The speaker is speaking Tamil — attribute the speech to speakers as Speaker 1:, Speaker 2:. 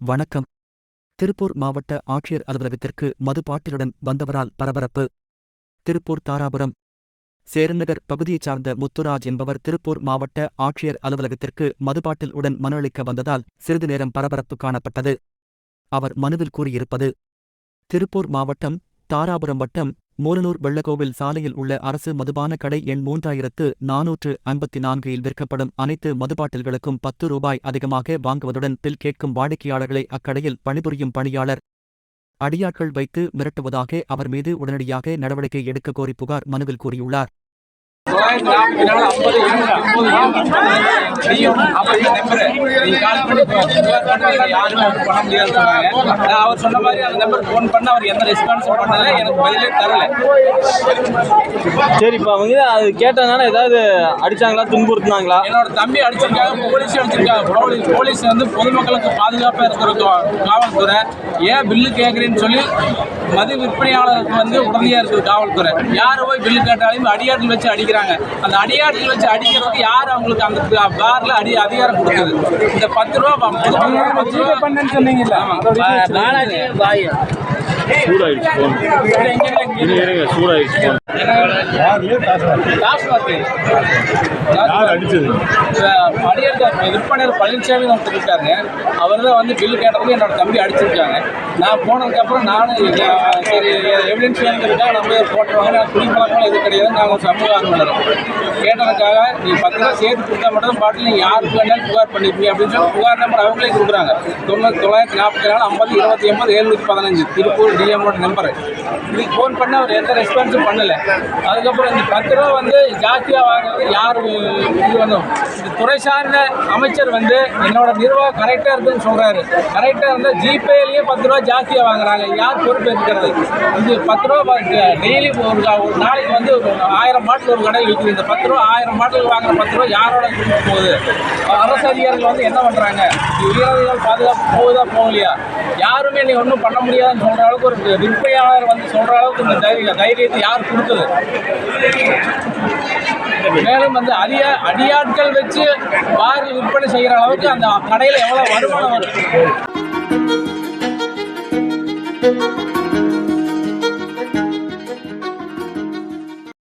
Speaker 1: வணக்கம். திருப்பூர் மாவட்ட ஆட்சியர் அலுவலகத்திற்கு மதுபாட்டிலுடன் வந்தவரால் பரபரப்பு. திருப்பூர் தாராபுரம். சேரநகர் பகுதியைச் சார்ந்த முத்துராஜ் என்பவர் திருப்பூர் மாவட்ட ஆட்சியர் அலுவலகத்திற்கு மதுபாட்டில் உடன் மனு அளிக்க வந்ததால் சிறிது நேரம் பரபரப்பு காணப்பட்டது. அவர் மனுவில் கூறியிருப்பது திருப்பூர் மாவட்டம் தாராபுரம் வட்டம் மூலனூர் வெள்ளக்கோவில் சாலையில் உள்ள அரசு மதுபான கடை எண் மூன்றாயிரத்து நானூற்று ஐம்பத்தி நான்கில் விற்கப்படும் அனைத்து மதுபாட்டில்களுக்கும் பத்து ரூபாய் அதிகமாக வாங்குவதுடன் பில் கேட்கும் வாடிக்கையாளர்களை அக்கடையில் பணிபுரியும் பணியாளர் அடியாட்கள் வைத்து மிரட்டுவதாக அவர் மீது உடனடியாக நடவடிக்கை எடுக்க கோரி புகார் மனுவில் கூறியுள்ளார்
Speaker 2: நீயும் கால் பண்ணி யாருமே பண்ண முடியாது சொன்னாங்க நான் அவர் சொன்ன மாதிரி அந்த நம்பர் ஃபோன் பண்ண அவர் எந்த ரெஸ்பான்ஸும் பண்ணல எனக்கு பதிலே தரல.
Speaker 3: சரி இப்போ அவங்க அது கேட்டதுனால ஏதாவது அடிச்சாங்களா துன்புறுத்துனாங்களா?
Speaker 2: என்னோட தம்பி அடிச்சிருக்காங்க போலீஸ் அடிச்சிருக்காங்க. போலீஸ் போலீஸ் வந்து பொதுமக்களுக்கு பாதுகாப்பாக இருக்கிற காவல்துறை ஏன் பில்லு கேட்குறேன்னு சொல்லி மது விற்பனையாளருக்கு வந்து உடனடியாக இருக்குது காவல்துறை. யார் போய் பில்லு கேட்டாலும் அடியாட்டில் வச்சு அடிக்கிறாங்க. அந்த அடியாட்டில் வச்சு அடிக்கிறதுக்கு யார் அவங்களுக்கு அந்த பார்ல அடி அதிகாரம் கொடுக்குது? இந்த பத்து ரூபா பத்து ரூபா பண்ணேன்னு சொன்னீங்கல்ல.
Speaker 3: சூடாயிடுச்சு சூடாயிடுச்சு
Speaker 2: விற்பனையர் பழனிசாமி ஒருத்தர் இருக்காருங்க அவர் தான் வந்து பில்லு கேட்டதுக்கு என்னோட தம்பி அடிச்சிருக்காங்க. நான் போனதுக்கப்புறம் நானும் சரி எவிடன்ஸ் வேணுங்கிறதுக்காக நம்ம போட்டுருவாங்க. நான் குடிப்பழக்கம் எதுவும் கிடையாது. நாங்கள் சமூக ஆர்வலர். கேட்டதுக்காக நீ பத்து ரூபா சேர்த்து கொடுத்தா மட்டும் பாட்டில் நீங்கள் யாருக்கு வேணாலும் புகார் பண்ணிருப்பீங்க அப்படின்னு சொல்லி புகார் நம்பர் அவங்களே கொடுக்குறாங்க. தொண்ணூறு தொள்ளாயிரத்தி நாற்பத்தி நாலு ஐம்பது இருபத்தி எண்பது எழுநூற்றி பதினஞ்சு. திருப்பூர் டிஎம்மோட நம்பர் இதுக்கு ஃபோன் பண்ண அவர் எந்த ரெஸ்பான்ஸும் பண்ணல. அதுக்கப்புறம் இந்த பத்து ரூபா வந்து ஜாஸ்தியாக வாங்குறது யார் இது வந்து இந்த துறை சார்ந்த அமைச்சர் வந்து என்னோட நிர்வாகம் கரெக்டாக இருக்குன்னு சொல்கிறாரு கரெக்டாக இருந்தால் ஜிபேலேயே பத்து ரூபா ஜாஸ்தியாக வாங்குறாங்க. யார் பொறுப்பு இருக்கிறது இது பத்து ரூபா டெய்லி ஒரு ஒரு நாளைக்கு வந்து ஒரு ஆயிரம் பாட்டில் ஒரு கடை விற்குது. இந்த பத்து ரூபா ஆயிரம் பாட்டில் வாங்குற பத்து ரூபா யாரோட கொடுக்க போகுது? அரசு அதிகாரிகள் வந்து என்ன பண்ணுறாங்க உயரதிகாரிகள் பாதுகாப்பு போகுதா போகலையா? யாருமே நீ ஒன்றும் பண்ண முடியாதுன்னு சொல்கிற அளவுக்கு ஒரு விற்பனையாளர் வந்து சொல்கிற அளவுக்கு இந்த தைரிய தைரியத்தை யார் கொடுக்குது மேலும் வந்து அரிய அடியாட்கள் வச்சு பாரில் விற்பனை செய்கிற அளவுக்கு அந்த கடையில் எவ்வளோ வருமானம் வரும்